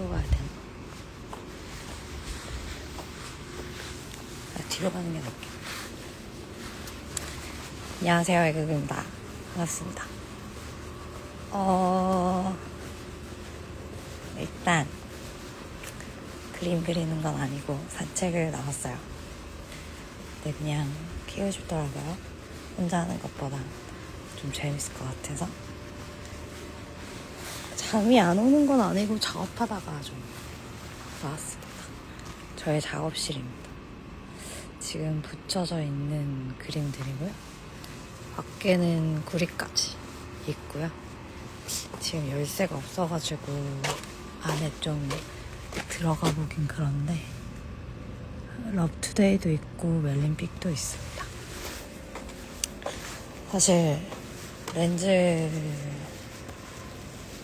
뒤로 가야 되나? 아, 뒤로 가는 게 낫겠다. 안녕하세요, 애국입니다. 반갑습니다. 어, 일단, 그림 그리는 건 아니고 산책을 나왔어요. 근데 그냥 키고 싶더라고요. 혼자 하는 것보다 좀 재밌을 것 같아서. 잠이 안 오는 건 아니고 작업하다가 좀 나왔습니다. 저의 작업실입니다. 지금 붙여져 있는 그림들이고요. 밖에는 구리까지 있고요. 지금 열쇠가 없어가지고 안에 좀 들어가 보긴 그런데 럽투데이도 있고 멜린픽도 있습니다. 사실 렌즈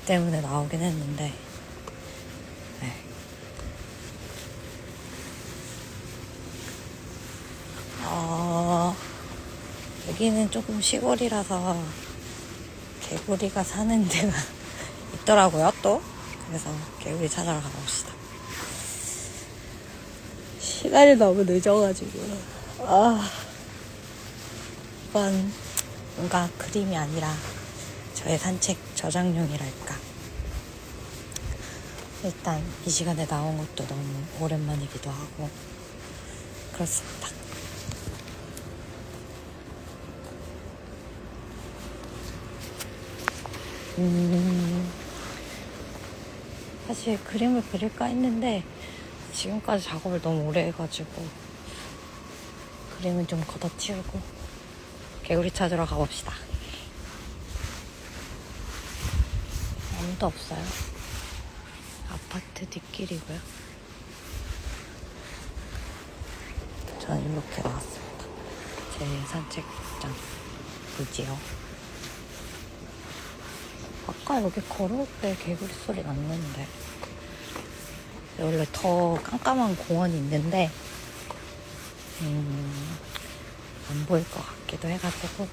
때문에 나오긴 했는데. 네. 어, 여기는 조금 시골이라서 개구리가 사는 데가 있더라고요 또. 그래서 개구리 찾아러 가봅시다. 시간이 너무 늦어가지고. 아 이건 뭔가 그림이 아니라 저의 산책 저장용이랄까 일단 이 시간에 나온 것도 너무 오랜만이기도 하고 그렇습니다. 음, 사실 그림을 그릴까 했는데 지금까지 작업을 너무 오래 해가지고 그림은 좀 걷어치우고 개구리 찾으러 가봅시다. 아무도 없어요. 아파트 뒷길이고요. 저는 이렇게 나왔습니다. 제 산책장 이지요. 아까 여기 걸어올 때 개구리 소리 났는데 원래 더 깜깜한 공원이 있는데 음, 안 보일 것 같기도 해가지고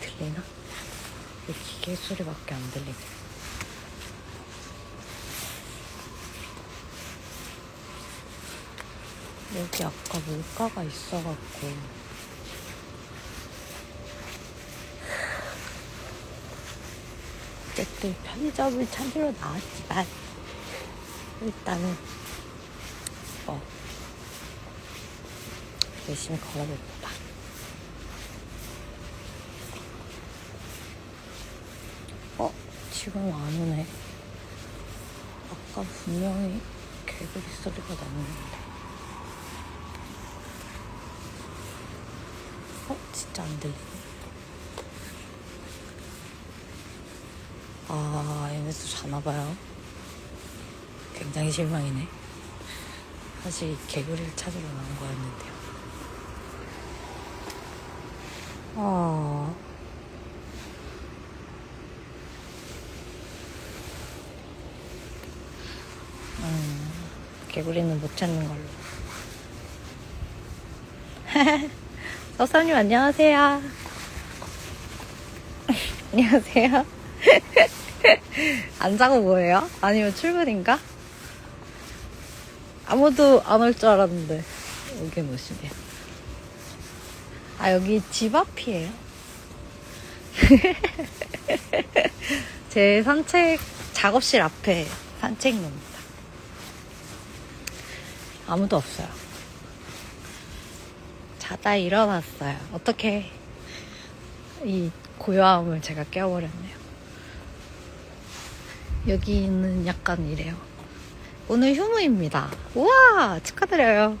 들리나? 이 기계 소리밖에 안 들리네. 여기 아까 물가가 있어갖고. 어쨌든 편의점을 찾으러 나왔지만 일단은 어 열심히 걸어볼까. 어? 지금 안 오네. 아까 분명히 개구리 소리가 났는데 어? 들리네 아 얘네도 자나봐요. 굉장히 실망이네. 사실 개구리를 찾으러 나온 거였는데요. 아. 음, 개구리는 못 찾는 걸로 서사님 안녕하세요. 안녕하세요. 안 자고 뭐예요? 아니면 출근인가? 아무도 안 올 줄 알았는데 여기 오시네요. 아 여기 집 앞이에요. 제 산책 작업실 앞에 산책로입니다. 아무도 없어요. 자다 일어났어요. 어떻게 이 고요함을 제가 깨워버렸네요. 여기는 약간 이래요. 오늘 휴무입니다. 우와 축하드려요.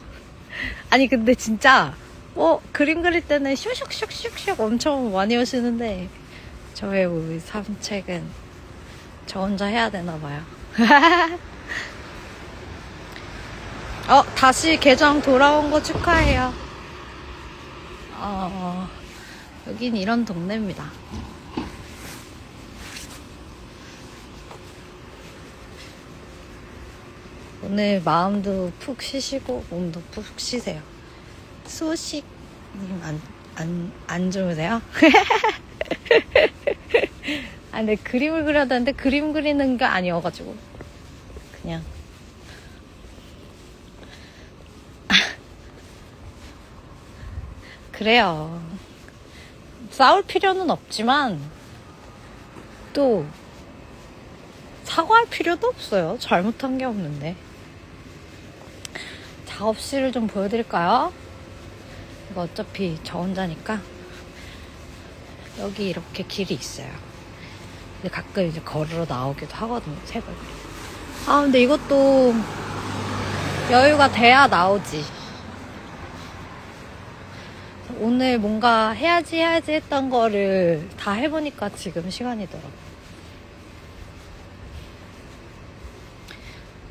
아니 근데 진짜 어 그림 그릴 때는 슉슉슉슉슉 엄청 많이 오시는데 저의 우리 산책은 저 혼자 해야 되나 봐요. 어 다시 계정 돌아온 거 축하해요. 어, 여긴 이런 동네입니다. 오늘 마음도 푹 쉬시고 몸도 푹 쉬세요. 수호식님 안, 안, 안 주무세요? 아, 근데 그림을 그려야 되는데 그림 그리는 게 아니어가지고. 그냥. 그래요. 싸울 필요는 없지만, 또, 사과할 필요도 없어요. 잘못한 게 없는데. 작업실을 좀 보여드릴까요? 이거 어차피 저 혼자니까. 여기 이렇게 길이 있어요. 근데 가끔 이제 걸으러 나오기도 하거든요, 새벽에. 아, 근데 이것도 여유가 돼야 나오지. 오늘 뭔가 해야지 해야지 했던 거를 다 해보니까 지금 시간이더라고.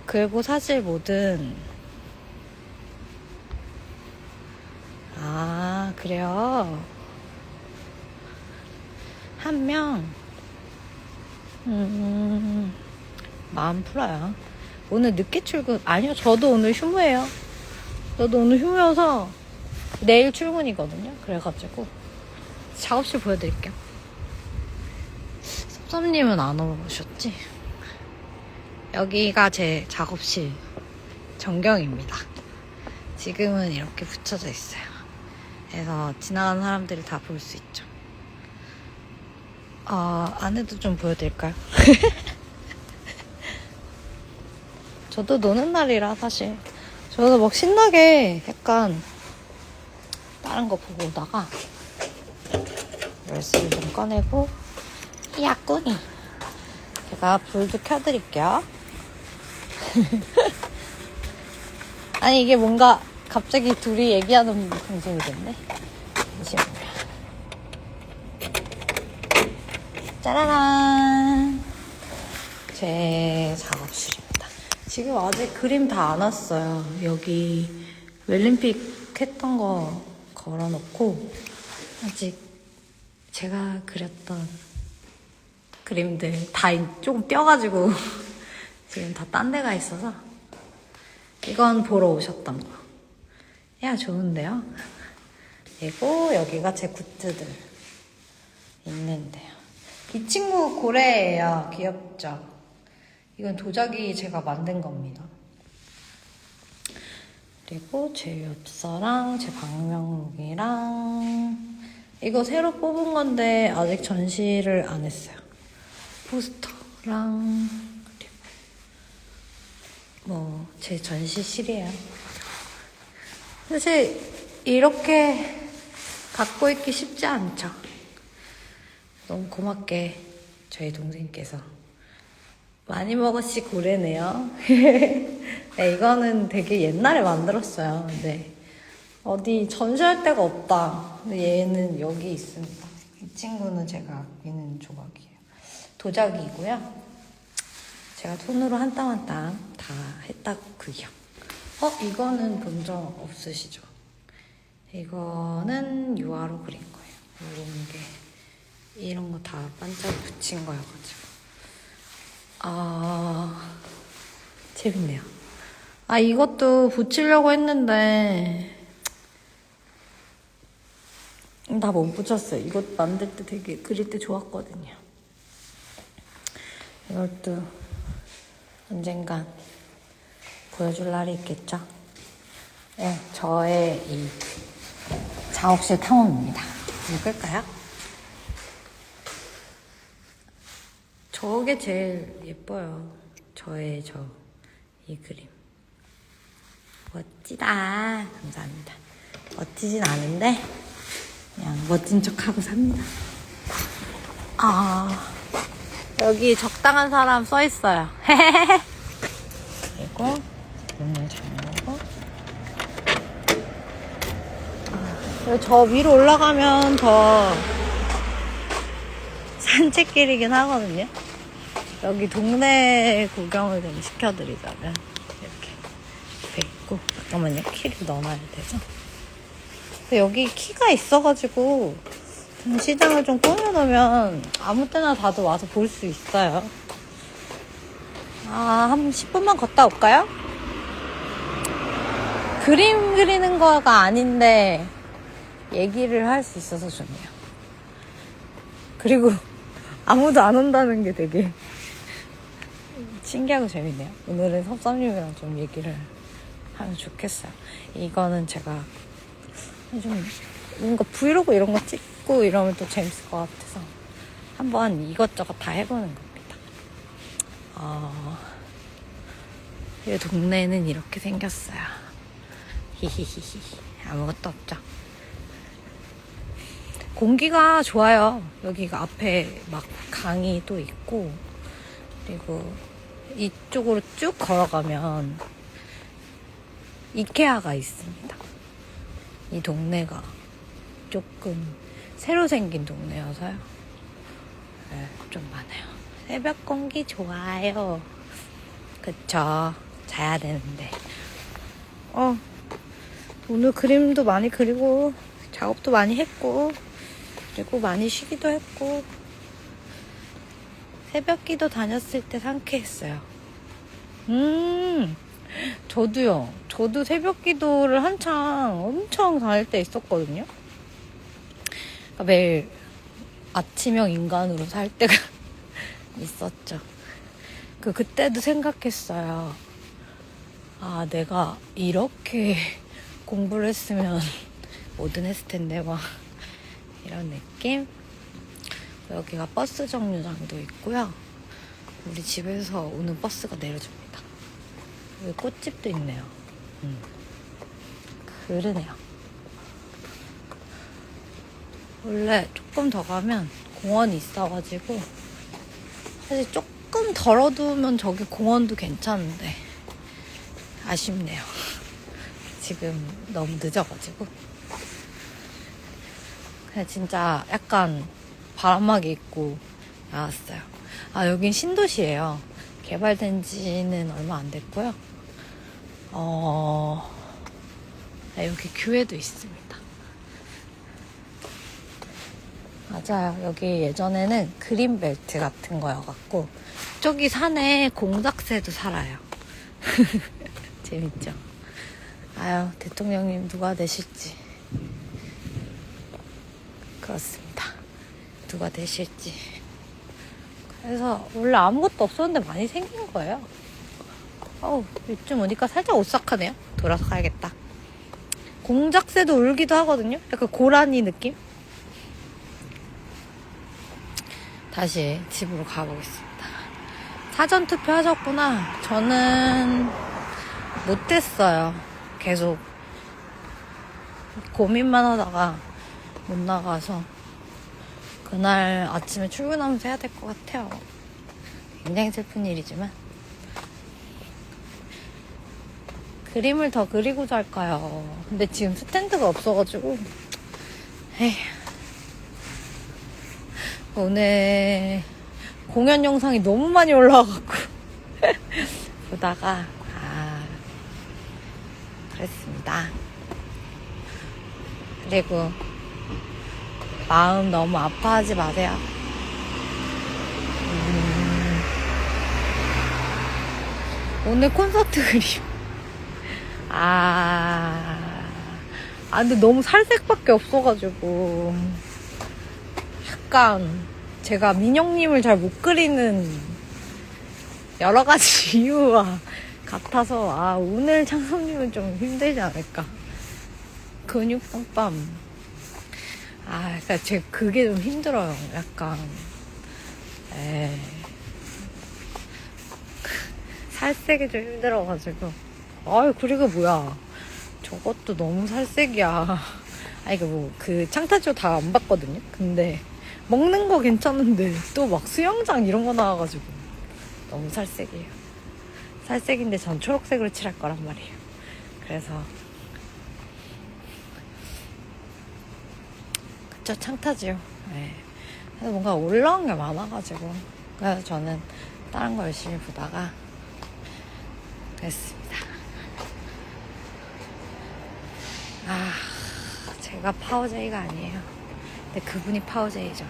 그리고 사실 뭐든 아 그래요. 한 명, 음, 마음 풀어요. 오늘 늦게 출근, 아니요, 저도 오늘 휴무예요. 저도 오늘 휴무여서 내일 출근이거든요. 그래가지고 작업실 보여드릴게요. 섭섭님은 안 오셨지? 여기가 제 작업실 전경입니다. 지금은 이렇게 붙여져 있어요. 그래서 지나가는 사람들이 다 볼 수 있죠. 아, 안에도 좀 보여드릴까요? 저도 노는 날이라 사실. 저도 막 신나게 약간 다른 거 보고 오다가 열쇠를 좀 꺼내고 야꾸니 제가 불도 켜드릴게요. 아니 이게 뭔가 갑자기 둘이 얘기하는 방송이 됐네. 잠시만요. 짜라란. 제 작업실입니다. 지금 아직 그림 다 안 왔어요. 여기 웰림픽 했던 거 걸어놓고 아직 제가 그렸던 그림들 다 조금 떼어가지고 지금 다 딴 데가 있어서 이건 보러 오셨던 거. 야 좋은데요? 그리고 여기가 제 굿즈들 있는데요. 이 친구 고래예요. 귀엽죠? 이건 도자기 제가 만든 겁니다. 그리고 제 엽서랑 제 방명록이랑 이거 새로 뽑은 건데 아직 전시를 안 했어요. 포스터랑 그리고 뭐 제 전시실이에요. 사실 이렇게 갖고 있기 쉽지 않죠. 너무 고맙게 저희 동생께서 많이 먹었시 고래네요. 네, 이거는 되게 옛날에 만들었어요. 근데 어디 전시할 데가 없다. 근데 얘는 여기 있습니다. 이 친구는 제가 아끼는 조각이에요. 도자기고요. 제가 손으로 한 땀 한 땀 다 했다고요. 어, 이거는 본 적 없으시죠? 이거는 유화로 그린 거예요. 이런 게 이런 거 다 반짝 붙인 거여가지고. 아, 재밌네요. 아, 이것도 붙이려고 했는데, 다 못 붙였어요. 이것 만들 때 되게, 그릴 때 좋았거든요. 이것도 언젠간 보여줄 날이 있겠죠? 네, 저의 이 작업실 탐험입니다. 읽을까요? 저게 제일 예뻐요. 저의 저 이 그림. 멋지다. 감사합니다. 멋지진 않은데 그냥 멋진 척하고 삽니다. 아 여기 적당한 사람 써 있어요. 그리고 문을 잠그고 아, 저 위로 올라가면 더 산책길이긴 하거든요. 여기 동네 구경을 좀 시켜드리자면 이렇게 옆에 있고 잠깐만요. 키를 넣어놔야 되죠? 여기 키가 있어가지고 시장을 좀 꾸며놓으면 아무 때나 다들 와서 볼 수 있어요. 아한 10분만 걷다 올까요? 그림 그리는 거가 아닌데 얘기를 할 수 있어서 좋네요. 그리고 아무도 안 온다는 게 되게 신기하고 재밌네요. 오늘은 섭삼님이랑 좀 얘기를 하면 좋겠어요. 이거는 제가 좀 뭔가 브이로그 이런 거 찍고 이러면 또 재밌을 것 같아서 한번 이것저것 다 해보는 겁니다. 어, 이 동네는 이렇게 생겼어요. 히히히히. 아무것도 없죠. 공기가 좋아요. 여기가 앞에 막 강이 또 있고, 그리고 이쪽으로 쭉 걸어가면 이케아가 있습니다. 이 동네가 조금 새로 생긴 동네여서요. 네, 좀 많아요. 새벽 공기 좋아요. 그쵸. 자야 되는데. 어, 오늘 그림도 많이 그리고, 작업도 많이 했고, 그리고 많이 쉬기도 했고, 새벽 기도 다녔을 때 상쾌했어요. 음, 저도요. 저도 새벽 기도를 한창 엄청 다닐 때 있었거든요. 그러니까 매일 아침형 인간으로 살 때가 있었죠. 그, 그때도 생각했어요. 아, 내가 이렇게 공부를 했으면 뭐든 했을 텐데, 막, 이런 느낌? 여기가 버스 정류장도 있고요. 우리 집에서 오는 버스가 내려줍니다. 여기 꽃집도 있네요. 음. 그러네요. 원래 조금 더 가면 공원이 있어가지고 사실 조금 덜어두면 저기 공원도 괜찮은데 아쉽네요. 지금 너무 늦어가지고 그냥 진짜 약간 바람막이 입고 나왔어요. 아 여긴 신도시예요. 개발된 지는 얼마 안 됐고요. 어 네, 여기 교회도 있습니다. 맞아요. 여기 예전에는 그린벨트 같은 거여갖고 저기 산에 공작새도 살아요. 재밌죠? 아유 대통령님 누가 되실지 그렇습니다. 누가 되실지. 그래서 원래 아무것도 없었는데 많이 생긴 거예요. 어우 요즘 오니까 살짝 오싹하네요. 돌아서 가야겠다. 공작새도 울기도 하거든요. 약간 고라니 느낌? 다시 집으로 가보겠습니다. 사전 투표 하셨구나. 저는 못했어요. 계속 고민만 하다가 못 나가서 그날 아침에 출근하면서 해야 될 것 같아요. 굉장히 슬픈 일이지만 그림을 더 그리고자 할까요? 근데 지금 스탠드가 없어가지고 에휴. 오늘 공연 영상이 너무 많이 올라와갖고 보다가 아 그랬습니다. 그리고 마음 너무 아파하지 마세요. 음, 오늘 콘서트 그림. 아, 아, 근데 너무 살색밖에 없어가지고. 약간 제가 민영님을 잘 못 그리는 여러 가지 이유와 같아서, 아, 오늘 창섭님은 좀 힘들지 않을까. 근육 빵빵. 아, 그러니까 제 그게 좀 힘들어요. 약간 에 살색이 좀 힘들어가지고. 아유, 그리고 뭐야. 저것도 너무 살색이야. 아니, 그 뭐, 그 창타조 다안 봤거든요? 근데, 먹는 거 괜찮은데, 또 막 수영장 이런 거 나와가지고. 너무 살색이에요. 살색인데 전 초록색으로 칠할 거란 말이에요. 그래서, 그쵸, 창타지요. 네. 그래서 뭔가 올라온 게 많아가지고. 그래서 저는 다른 거 열심히 보다가 됐습니다. 아, 제가 파워제이가 아니에요. 근데 그분이 파워제이죠.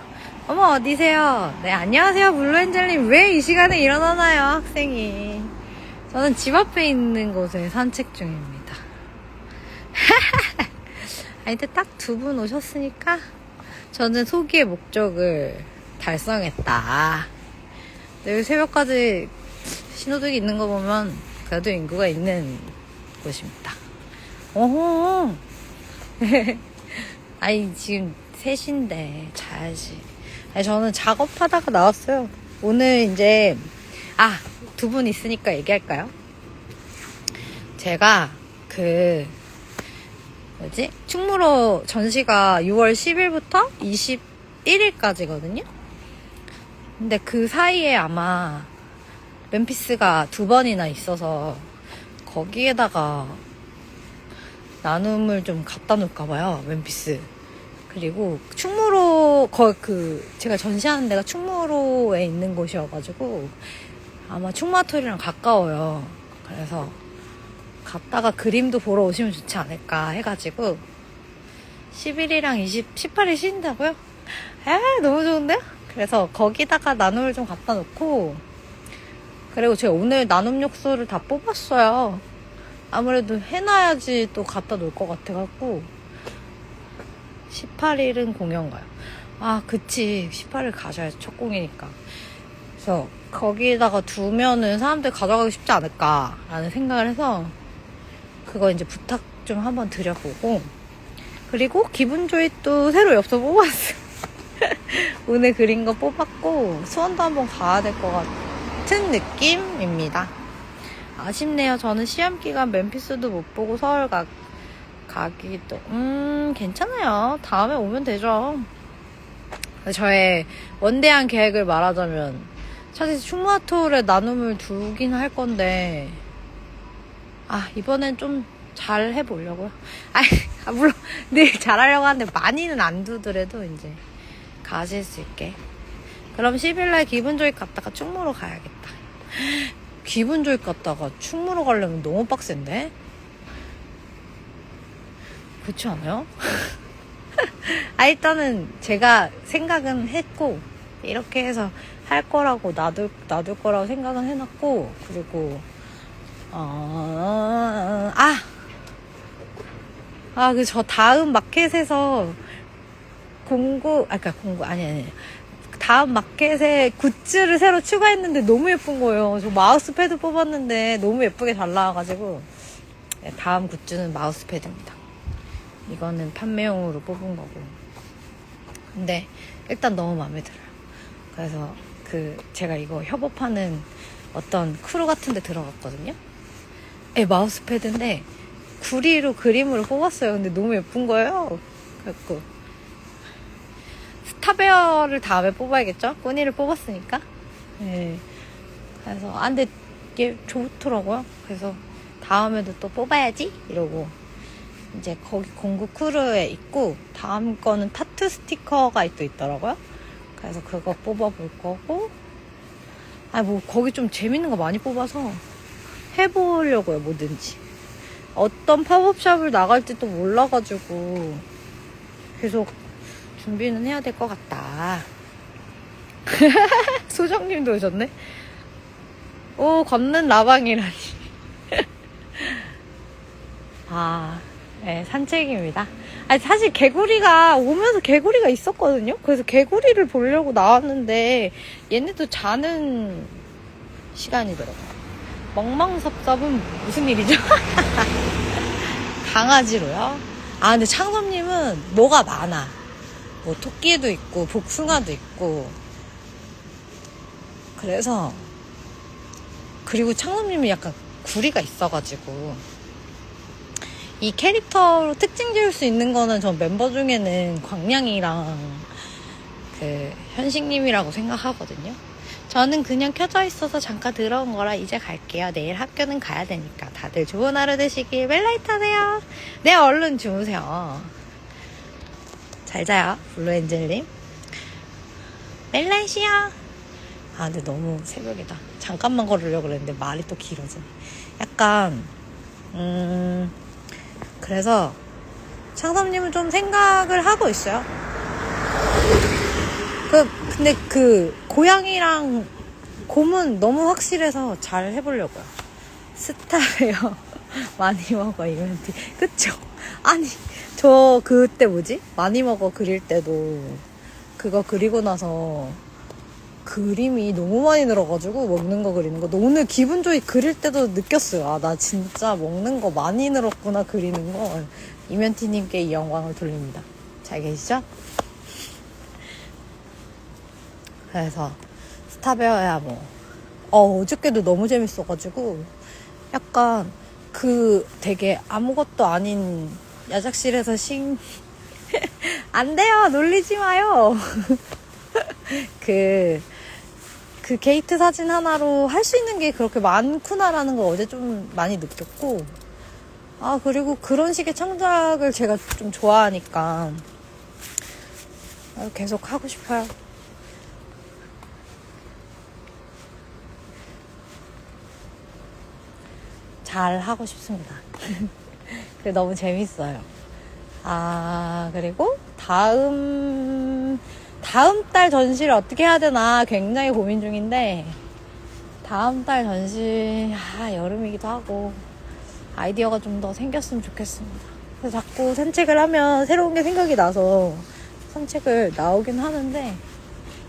어머, 어디세요? 네, 안녕하세요, 블루엔젤님. 왜 이 시간에 일어나나요, 학생이? 저는 집 앞에 있는 곳에 산책 중입니다. 아니, 근데 딱 두 분 오셨으니까 저는 소기의 목적을 달성했다. 내일 새벽까지 신호등이 있는 거 보면 그래도 인구가 있는 곳입니다. 오호. 아니 지금 3시인데 자야지. 아니 저는 작업하다가 나왔어요. 오늘 이제 아 두 분 있으니까 얘기할까요? 제가 그 뭐지? 충무로 전시가 6월 10일부터 21일까지거든요. 근데 그 사이에 아마 멤피스가 두 번이나 있어서 거기에다가 나눔을 좀 갖다 놓을까 봐요 멤피스. 그리고 충무로 거 그 제가 전시하는 데가 충무로에 있는 곳이어가지고 아마 충마토리랑 가까워요. 그래서 갔다가 그림도 보러 오시면 좋지 않을까 해가지고 11일이랑 20, 18일 쉰다고요? 에 너무 좋은데요? 그래서 거기다가 나눔을 좀 갖다 놓고 그리고 제가 오늘 나눔 욕소를 다 뽑았어요. 아무래도 해놔야지 또 갖다 놓을 것 같아갖고 18일은 공연 가요. 아 그치 18일 가셔야지 첫 공이니까. 그래서 거기다가 두면은 사람들 가져가기 쉽지 않을까라는 생각을 해서 그거 이제 부탁 좀 한번 드려보고 그리고 기분 조이 또 새로 엽서 뽑았어요. 오늘 그린 거 뽑았고 수원도 한번 가야 될 것 같은 느낌입니다. 아쉽네요. 저는 시험 기간 멤피스도 못 보고 서울 가, 가기도 음 괜찮아요. 다음에 오면 되죠. 저의 원대한 계획을 말하자면 사실 충무아토에 나눔을 두긴 할 건데 아 이번엔 좀 잘 해보려고요. 아, 물론 늘 잘하려고 하는데 많이는 안 두더라도 이제 가실 수 있게. 그럼 10일날 기분 조익 갔다가 충무로 가야겠다. 기분 조익 갔다가 충무로 가려면 너무 빡센데? 그렇지 않아요? 아, 일단은 제가 생각은 했고, 이렇게 해서 할 거라고 놔둘, 놔둘 거라고 생각은 해놨고, 그리고, 어, 아! 아, 그 저 다음 마켓에서 공구, 아까 공구, 아니, 아니. 다음 마켓에 굿즈를 새로 추가했는데 너무 예쁜 거예요. 저 마우스 패드 뽑았는데 너무 예쁘게 잘 나와가지고. 네, 다음 굿즈는 마우스 패드입니다. 이거는 판매용으로 뽑은 거고. 근데 일단 너무 마음에 들어요. 그래서 그 제가 이거 협업하는 어떤 크루 같은 데 들어갔거든요. 예, 마우스패드인데 구리로 그림으로 뽑았어요. 근데 너무 예쁜 거예요. 그래갖고 스타베어를 다음에 뽑아야겠죠? 꾸니를 뽑았으니까. 네. 그래서, 아, 근데 이게 좋더라고요. 그래서 다음에도 또 뽑아야지? 이러고. 이제 거기 공구 크루에 있고, 다음 거는 타투 스티커가 또 있더라고요. 그래서 그거 뽑아볼 거고, 아, 뭐, 거기 좀 재밌는 거 많이 뽑아서 해보려고요, 뭐든지. 어떤 팝업샵을 나갈지 또 몰라가지고, 계속 준비는 해야 될 것 같다. 소정님도 오셨네? 오, 걷는 라방이라니. 아, 네, 산책입니다. 아니, 사실 개구리가, 오면서 개구리가 있었거든요? 그래서 개구리를 보려고 나왔는데, 얘네도 자는 시간이더라고요. 멍멍섭섭은 무슨 일이죠? 강아지로요? 아, 근데 창섭님은 뭐가 많아. 뭐 토끼도 있고 복숭아도 있고 그래서 그리고 창섭님이 약간 구리가 있어가지고 이 캐릭터로 특징 지을 수 있는 거는 저 멤버 중에는 광량이랑 그 현식님이라고 생각하거든요. 저는 그냥 켜져 있어서 잠깐 들어온 거라 이제 갈게요. 내일 학교는 가야 되니까 다들 좋은 하루 되시길 멜라이트 하세요. 네, 얼른 주무세요. 잘 자요, 블루엔젤님. 멜라이시요. 아, 근데 너무 새벽이다. 잠깐만 걸으려고 그랬는데 말이 또 길어지네. 약간, 음, 그래서 창섭님은 좀 생각을 하고 있어요. 그, 근데 그, 고양이랑 곰은 너무 확실해서 잘 해보려고요. 스타예요. 많이 먹어, 이벤트. 그쵸? 아니, 저 그때 뭐지? 많이 먹어 그릴 때도 그거 그리고 나서 그림이 너무 많이 늘어가지고 먹는 거 그리는 거. 오늘 기분 좋게 그릴 때도 느꼈어요. 아, 나 진짜 먹는 거 많이 늘었구나 그리는 거. 이면티님께 이 영광을 돌립니다. 잘 계시죠? 그래서 스타베어야 뭐. 어, 어저께도 너무 재밌어가지고 약간 그 되게 아무것도 아닌 야작실에서 싱, 안 돼요! 놀리지 마요! 그, 그 게이트 사진 하나로 할 수 있는 게 그렇게 많구나라는 걸 어제 좀 많이 느꼈고, 아, 그리고 그런 식의 창작을 제가 좀 좋아하니까, 아, 계속 하고 싶어요. 잘 하고 싶습니다. 그 너무 재밌어요. 아, 그리고 다음, 다음 달 전시를 어떻게 해야 되나 굉장히 고민 중인데, 다음 달 전시, 아, 여름이기도 하고, 아이디어가 좀 더 생겼으면 좋겠습니다. 그래서 자꾸 산책을 하면 새로운 게 생각이 나서 산책을 나오긴 하는데,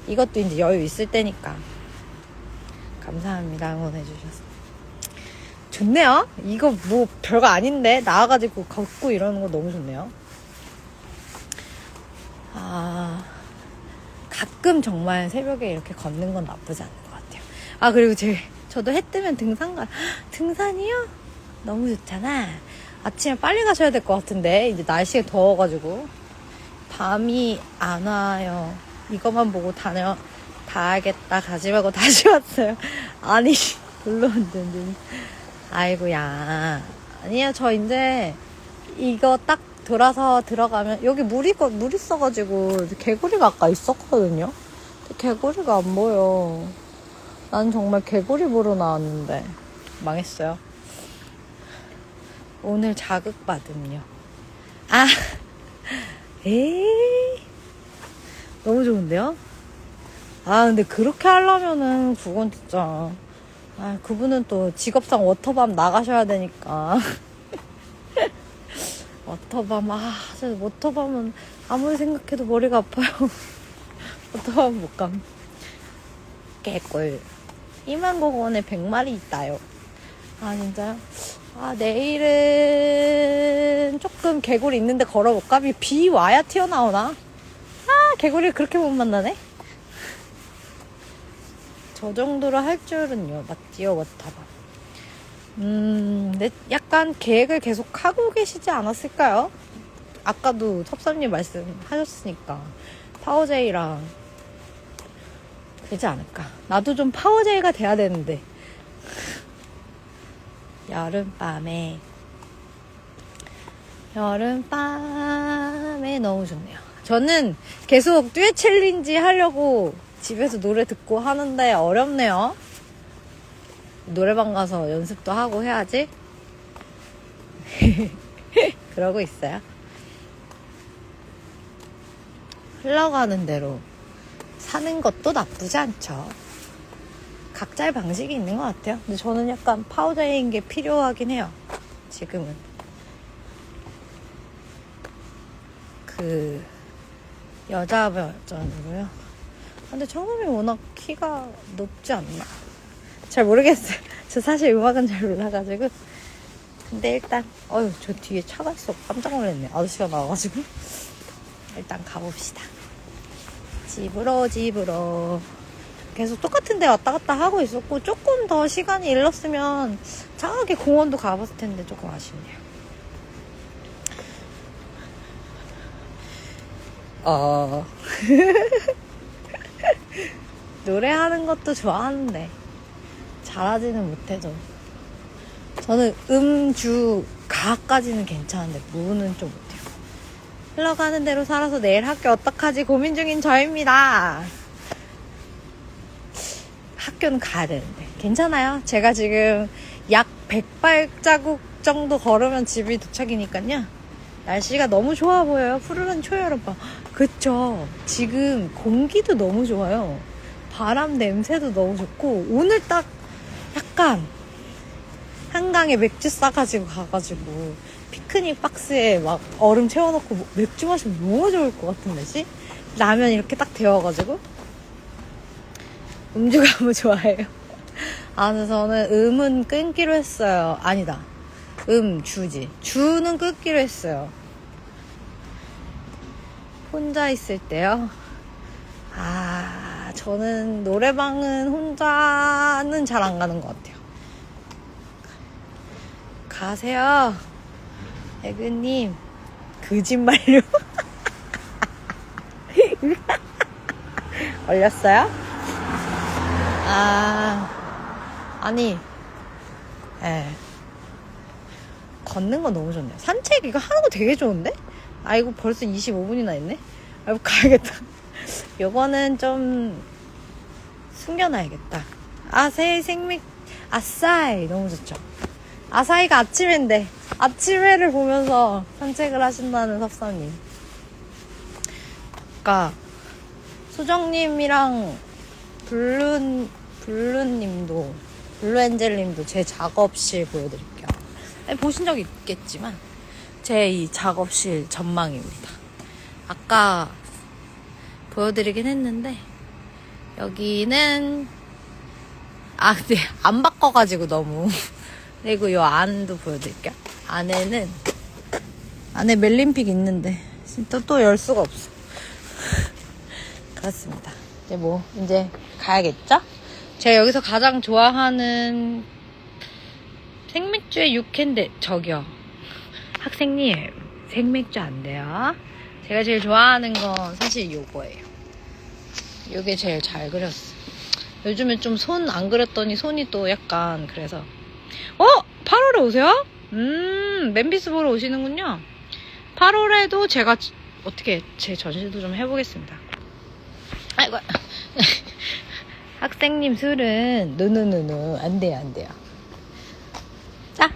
이것도 이제 여유 있을 때니까. 감사합니다. 응원해주셔서. 좋네요. 이거 뭐 별거 아닌데 나와가지고 걷고 이러는 거 너무 좋네요. 아 가끔 정말 새벽에 이렇게 걷는 건 나쁘지 않은 것 같아요. 아 그리고 제 저도 해 뜨면 등산 가 등산이요? 너무 좋잖아. 아침에 빨리 가셔야 될 것 같은데 이제 날씨가 더워가지고 밤이 안 와요. 이것만 보고 다녀 가야겠다 가지 말고 다시 왔어요. 아니 물론 든 아이고야. 아니야, 저 이제 이거 딱 돌아서 들어가면 여기 물이 거- 물 있어가지고 개구리가 아까 있었거든요. 개구리가 안 보여. 난 정말 개구리 보러 나왔는데 망했어요. 오늘 자극 받음요. 아, 에이, 너무 좋은데요? 아, 근데 그렇게 하려면은 그건 진짜. 아, 그분은 또 직업상 워터밤 나가셔야 되니까. 워터밤, 아, 저 워터밤은 아무리 생각해도 머리가 아파요. 워터밤 못 감. 개꿀. 2만 공원에 100마리 있다요. 아, 진짜요? 아, 내일은 조금 개구리 있는데 걸어볼까? 비- 비 와야 튀어나오나? 아, 개구리를 그렇게 못 만나네? 저 정도로 할 줄은요, 맞지요, 워터밤. 음, 근데 약간 계획을 계속 하고 계시지 않았을까요? 아까도 섭섭님 말씀하셨으니까. 파워제이랑, 되지 않을까. 나도 좀 파워제이가 돼야 되는데. 여름밤에, 여름밤에 너무 좋네요. 저는 계속 듀엣 챌린지 하려고 집에서 노래 듣고 하는데 어렵네요. 노래방 가서 연습도 하고 해야지. 그러고 있어요. 흘러가는 대로 사는 것도 나쁘지 않죠. 각자의 방식이 있는 것 같아요. 근데 저는 약간 파우더인 게 필요하긴 해요. 지금은. 그, 여자 버전으로요. 근데 청음이 워낙 키가 높지 않나? 잘 모르겠어요. 저 사실 음악은 잘 몰라가지고. 근데 일단, 어휴, 저 뒤에 차가 있어. 깜짝 놀랐네. 아저씨가 나와가지고. 일단 가봅시다. 집으로, 집으로. 계속 똑같은 데 왔다 갔다 하고 있었고, 조금 더 시간이 일렀으면 저기 공원도 가봤을 텐데 조금 아쉽네요. 어. 노래하는 것도 좋아하는데 잘하지는 못해도 저는 음주 가까지는 괜찮은데 무는 좀 못해요. 흘러가는 대로 살아서 내일 학교 어떡하지 고민 중인 저입니다. 학교는 가야 되는데 괜찮아요. 제가 지금 약 100발자국 정도 걸으면 집이 도착이니까요. 날씨가 너무 좋아 보여요. 푸르른 초여름밤. 그쵸. 지금 공기도 너무 좋아요. 바람 냄새도 너무 좋고 오늘 딱 약간 한강에 맥주 싸가지고 가가지고 피크닉 박스에 막 얼음 채워놓고 맥주 마시면 너무 좋을 것 같은 날씨? 라면 이렇게 딱 데워가지고 음주 가무 좋아해요. 아, 저는 음은 끊기로 했어요. 아니다. 음, 주지. 주는 끊기로 했어요. 혼자 있을 때요? 아, 저는 노래방은 혼자는 잘 안 가는 것 같아요. 가세요. 에그님. 거짓말요? 걸렸어요? 아, 아니, 예. 걷는 거 너무 좋네요. 산책 이거 하는 거 되게 좋은데? 아이고, 벌써 25분이나 했네? 아이고, 가야겠다. 요거는 좀 숨겨놔야겠다. 아사히 생맥, 아싸이. 너무 좋죠. 아사히가 아침인데, 아침해를 보면서 산책을 하신다는 섭사님. 아까, 소정님이랑 블루, 블루님도, 블루엔젤님도 제 작업실 보여드릴게요. 아니, 보신 적 있겠지만, 제 이 작업실 전망입니다. 아까 보여드리긴 했는데, 여기는, 아, 근데 안 바꿔가지고 너무. 그리고 요 안도 보여드릴게요. 안에는, 안에 멜린픽 있는데, 진짜 또 열 수가 없어. 그렇습니다. 이제 뭐, 이제 가야겠죠? 제가 여기서 가장 좋아하는 생맥주의 육회인데, 저기요. 학생님, 생맥주 안 돼요. 제가 제일 좋아하는 건 사실 요거예요. 요게 제일 잘 그렸어. 요즘에 좀 손 안 그렸더니 손이 또 약간 그래서. 어? 8월에 오세요? 음, 멤피스 보러 오시는군요. 8월에도 제가 어떻게 제 전시도 좀 해보겠습니다. 아이고. 학생님 술은 노노노노 안 돼요 안 돼요. 자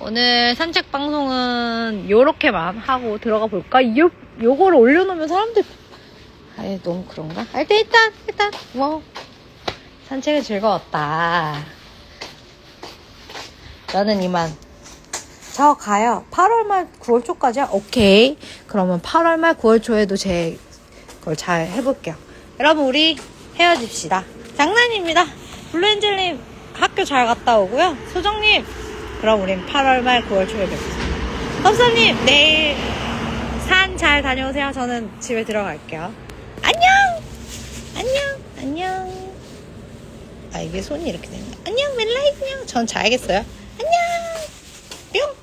오늘 산책 방송은 요렇게만 하고 들어가 볼까? 요 요거를 올려놓으면 사람들 아예 너무 그런가? 하여튼 일단 일단 뭐 산책은 즐거웠다. 저는 이만 저 가요. 8월 말 9월 초까지야? 오케이. 그러면 8월 말 9월 초에도 제 그걸 잘 해볼게요. 여러분 우리 헤어집시다. 장난입니다. 블루엔젤님 학교 잘 갔다 오고요. 소정님 그럼 우린 8월 말 9월 초에 뵙겠습니다. 섭사님 내일 산 잘 다녀오세요. 저는 집에 들어갈게요. 안녕. 안녕. 안녕. 아 이게 손이 이렇게 되네. 안녕 멜라이 안녕. 전 자야겠어요. 안녕. 뿅.